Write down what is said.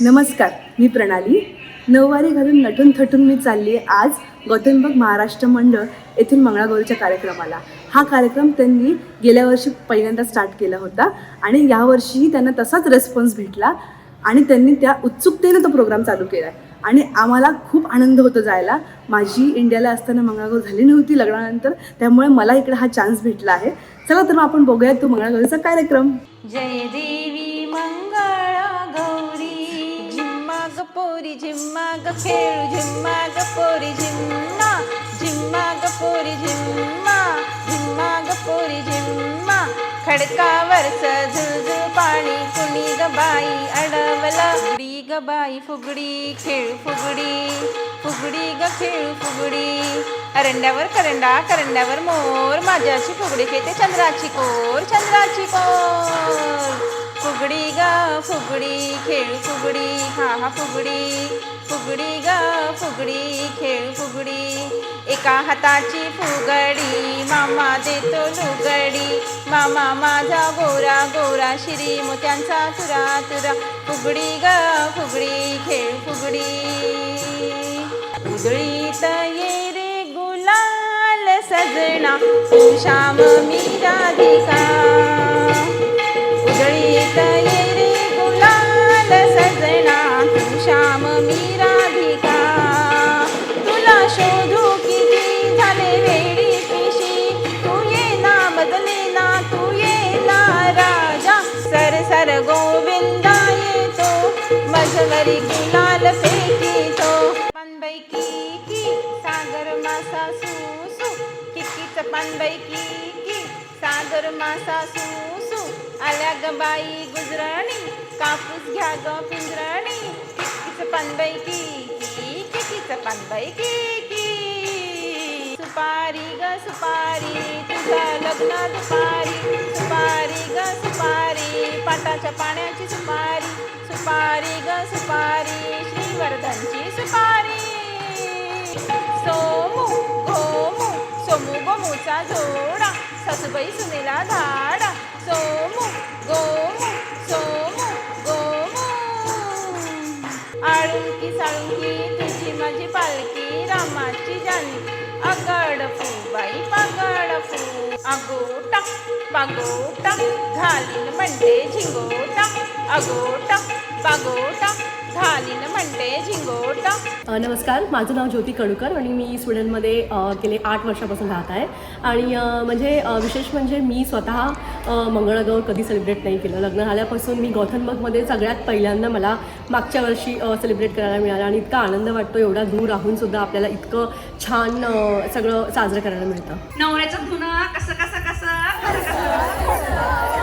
नमस्कार मी प्रणाली. नऊवारी घालून नटून थटून मी चालली आहे आज गौतमबग महाराष्ट्र मंडळ येथील मंगळागौरीच्या कार्यक्रमाला. हा कार्यक्रम त्यांनी गेल्या वर्षी पहिल्यांदा स्टार्ट केला होता आणि यावर्षीही त्यांना तसाच रेस्पॉन्स भेटला आणि त्यांनी त्या उत्सुकतेने तो प्रोग्राम चालू केला आहे. आणि आम्हाला खूप आनंद होतो जायला. माझी इंडियाला असताना मंगळागौर झाली नव्हती लग्नानंतर त्यामुळे मला इकडे हा चान्स भेटला आहे. चला तर मग आपण बघूया तो मंगळागौरीचा कार्यक्रम. जय देवी मंगळा ग पोरी झिम्मा ग खेळू झिम्मा ग पोरी झिम्मा झिम्मा ग पोरी झिम्मा झिम्मा ग पोरी झिम्मा. खडकावरच झुळझुळ पाणी कुणी ग बाई अडवला. फुगडी ग बाई फुगडी खेळू फुगडी फुगडी ग खेळू फुगडी. अरंड्यावर करंडा करंड्यावर मोर माझ्याची फुगडी खेळते चंद्राची कोर चंद्राची कोर. फुगडी ग फुगडी खेळ फुगडी हा हा फुगडी फुगडी ग फुगडी खेळ फुगडी. एका हाताची फुगडी मामा देतो लुगडी. मामा माझा गोरा गोरा शिरी मोत्यांचा तुरा तुरा. फुगडी ग फुगडी खेळ फुगडी. फुगडी ये रे गुलाल सजना. तू श्याम मी राधिका. तू श्याम मी राधिका. तुला शोधू किती झाले वेडी पिशी? तू ये ना बदले ना तू ये ना राजा. सर सर गोविंदा येतो मजवरी फेकी तो पानबाई की की सागर मासा सू सू किकीच पानबाई की की सागर मासा सू आल्या ग बाई गुजराणी कापूस घ्या ग पिंजरा पानबाई की की किकीच पानबाई की की। सुपारी ग सुपारी तुझं लग्न दुपारी। सुपारी ग सुपारी पाटाच्या पाण्याची सुपारी। सुपारी ग सुपारी श्रीवर्धनची सुपारी। सोमू गोमू सोमू गोमूचा जोडा सासूबाई सुनेला धाडा। सोमू गोमू सोमू गोमू आळुंकी साळुंकी तुझी माझी पालखी रामाची जाणी अगड फुबाई पागड. फू अगोटा पागोटा घालीन म्हणते झिंगोटा. अगोटा पागोटा घालीन म्हणते नमस्कार माझं नाव ज्योती कणुकर आणि मी स्वीडनमध्ये गेले आठ वर्षापासून राहत आहे. आणि म्हणजे विशेष म्हणजे मी स्वतः मंगळागौर कधी सेलिब्रेट नाही केलं. लग्न झाल्यापासून मी गौथनबर्गमध्ये सगळ्यात पहिल्यांदा मला मागच्या वर्षी सेलिब्रेट करायला मिळालं आणि इतका आनंद वाटतो एवढा दूर राहून सुद्धा आपल्याला इतकं छान सगळं साजरं करायला मिळतं. नवऱ्याचं kesek kesek kesek kesek kesek